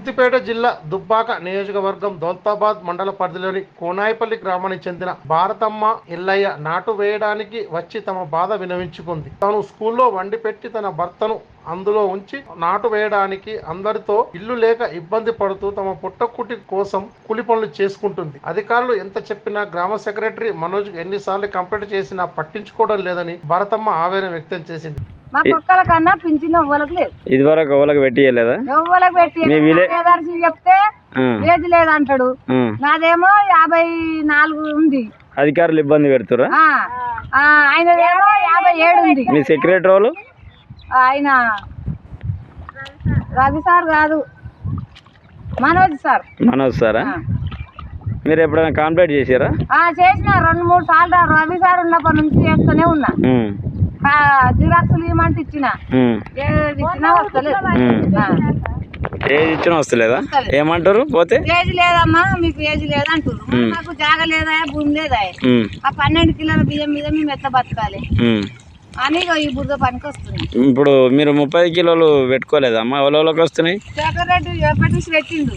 సిద్దిపేట జిల్లా దుబ్బాక నియోజకవర్గం దౌలతాబాద్ మండల పరిధిలోని కోనాయిపల్లి గ్రామానికి చెందిన భారతమ్మ ఎల్లయ్య నాటు వేయడానికి వచ్చి తమ బాధ వినవించుకుంది. తాను స్కూల్లో వండి పెట్టి తన భర్తను అందులో ఉంచి నాటు వేయడానికి అందరితో ఇల్లు లేక ఇబ్బంది పడుతూ తమ పుట్టకుటి కోసం కూలి పనులు చేసుకుంటుంది. అధికారులు ఎంత చెప్పినా గ్రామ సెక్రటరీ మనోజ్ ఎన్నిసార్లు కంప్లైంట్ చేసినా పట్టించుకోవడం లేదని భారతమ్మ ఆవేదన వ్యక్తం చేసింది. మా కుక్కల కన్నా పింఛన్ ఎవ్వలకు లేదు. ఇది వరకు ఎవరికి పెట్టియలేదా ఎవ్వలకు పెట్టి చెప్తే ఏది లేదంటాడు. నాదేమో యాభై నాలుగు ఉంది. అధికారులు ఇబ్బంది పెడుతురా ఆయనదేమో యాభై ఏడు ఉంది. మీ సెక్రటరీ వాళ్ళు ఆయన రవి సార్ కాదు. మనోజ్ సార్. మనోజ్ సారా. మీరు ఎప్పుడైనా కంప్లైంట్ చేశారా? ఆ, చేసిన. రెండు మూడు సార్లు రవి సార్ ఉన్నప్పటి నుంచి చేస్తూనే ఉన్నా. జిరాక్సులు ఇవ్వమంటే ఇచ్చిన. ఉమ్, ఏది ఇచ్చినా వస్తలేదు. ఏది ఇచ్చినా వస్తలేదా? ఏమంటారు? పోతే? ఏజ్ లేదమ్మా మీకు ఏజ్ లేదంటారు ఉమ్. నాకు జాగ లేదా భూమి లేదా? ఆ పన్నెండు కిలోల బియ్యం మీద మేము ఎట్లా బతకాలి. అని ఈ బురద పనికి వస్తుంది ఇప్పుడు మీరు ముప్పై కిలోలు పెట్టుకోలేదమ్మా ఎవరికి వస్తున్నాయి? ఎప్పటి నుంచి పెట్టిండు?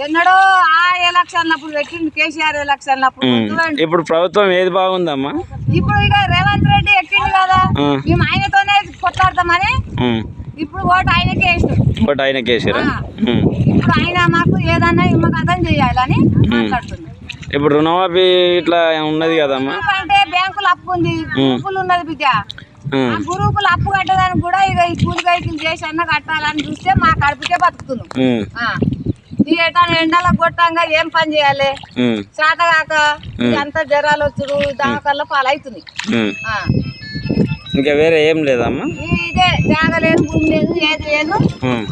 ఎన్నడో ఆ ఎలక్షన్ అప్పుడు పెట్టిండు కేసీఆర్ ఎలక్షన్ అప్పుడు. ఇప్పుడు ప్రభుత్వం ఏది బాగుందమ్మా? ఇప్పుడు ఇక రేవంత్ రెడ్డి ఎక్కిండు కదా. మేము ఆయనతోనే కొట్లాడతామని ఇప్పుడు ఓటు ఆయనకే వేస్తాం ఒకటి ఆయన కేసీరా ఆ. ఉమ్. ఇప్పుడు ఆయన మాకు ఏదన్నా ఇమ్మకి అర్థం చేయాలని మాట్లాడుతున్నాం ఇప్పుడు రుణమాఫీ ఇట్లా ఉన్నది కదమ్మా? ఎందుకంటే బ్యాంకులు అప్పు ఉంది. ఉన్నది బిడ్డ. గ్రూపులు అప్పు కట్టడానికి కూడా ఇక ఈ కూలి కైకిలు చేసి అన్న కట్టాలని చూస్తే మా కడుపుకే బతుకుతున్నాం. ఉమ్, ఆ. ఈ ఏటా ఎండలకు కొట్టంగా ఏం పని చేయాలి? చేతగాక అంతా జ్వరాలు వచ్చుడు దానికల్లా పాలవుతుంది. ఇంకా వేరే ఏం లేదమ్మా? ఇదే జాగ లేదు భూమి లేదు ఏది లేదు.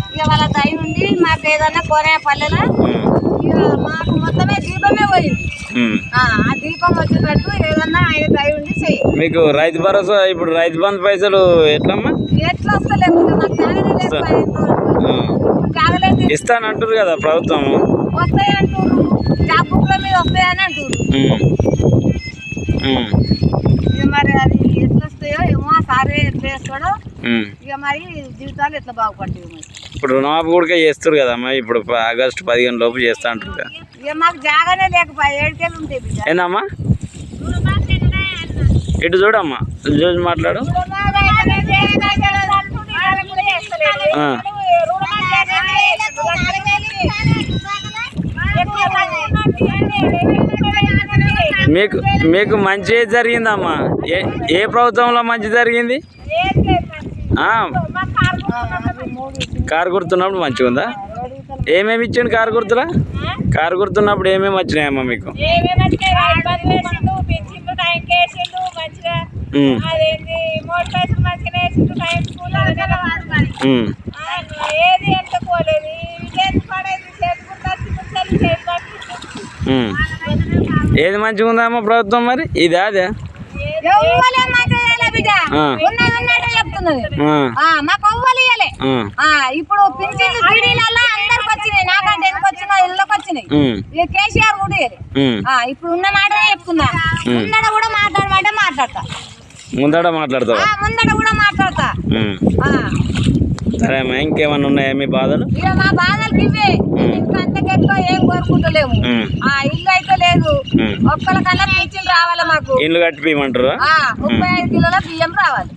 ఇక వాళ్ళ దయ ఉంది మాకు ఏదన్నా కోనే పల్లెలో ఇక మాకు మొత్తమే దీపమే పోయింది. ఆ ఆ దీపం వచ్చేటట్టు ఏదన్నా ఆయన దయ మీకు రైతు భరోసా ఇప్పుడు రైతు బంధు పైసలు ఎట్లమ్మా? ఎట్లా వస్తలేదు లేదు ఇస్తానంటారు కదా ప్రభుత్వం. వస్తాయి అంటారు మీద వస్తాయని అంటారు ఉమ్. ఉమ్. ఇక మరి అది ఎట్లా వస్తాయో ఏమో ఆ సారే ఎట్లా వేస్తాడో ఉమ్. ఇక మరి జీవితాలు ఎట్లా బాగుపడతాయి మరి. ఇప్పుడు రుణమాఫీ కూడా చేస్తారు కదమ్మా ఇప్పుడు ప- ఆగస్టు పదిహేను లోపు చేస్తా అంటారు కదా. ఇక మాకు జాగానే లేకపోయా ఏడుకెళ్ళి ఉంటాయి బిడ్డ. ఏందమ్మా? ఇటు చూడమ్మా. చూసి మాట్లాడు. మీకు మీకు మంచి జరిగిందమ్మా. ఏ ఏ ప్రభుత్వంలో మంచి జరిగింది? కారు గుర్తున్నప్పుడు మంచిగా ఉందా ఏమేమి ఇచ్చిండు కారు గుర్తులా? కారు గుర్తున్నప్పుడు ఏమేమి వచ్చినాయమ్మా మీకు? ఉమ్, ఉమ్, ఏది ఎంత పోలేదు చేతి పడేది చేసుకుంటా. ఏది మంచిగా ఉందమ్మా ప్రభుత్వం మరి? ఇదే అదే. ఉన్నది ఉన్నట్టు ఆ, మాకు ఎవ్వలు ఇయ్యలే ఇప్పుడు పింఛన్లు అందరికి వచ్చినాయి. నాకంటే ఎందుకు వచ్చినా ఇళ్ళకి వచ్చినాయి. ఉమ్, ఇక కేసీఆర్ కూడా ఇప్పుడు ఉన్న మాటనే చెప్తున్నా. ముందడ కూడా మాట్లాడమంటే మాట్లాడతా. ముందట మాట్లాడతావా? ఆ, ముందడ కూడా మాట్లాడతా. సరే అమ్మా ఇంకేమన్నా ఉన్నాయా మీ బాధలు? ఇక మా బాధలకి ఇవే. అంతకెక్కువ ఏం కోరుకుంటలేము. ఆ ఇల్లు అయితే లేదు. ఒక్కరికన్నా పింఛన్ రావాలి మాకు. ఇండ్లు కట్టిపోయమంటారా ఆ ముప్పై ఐదు కిలోల బియ్యం రావాలి.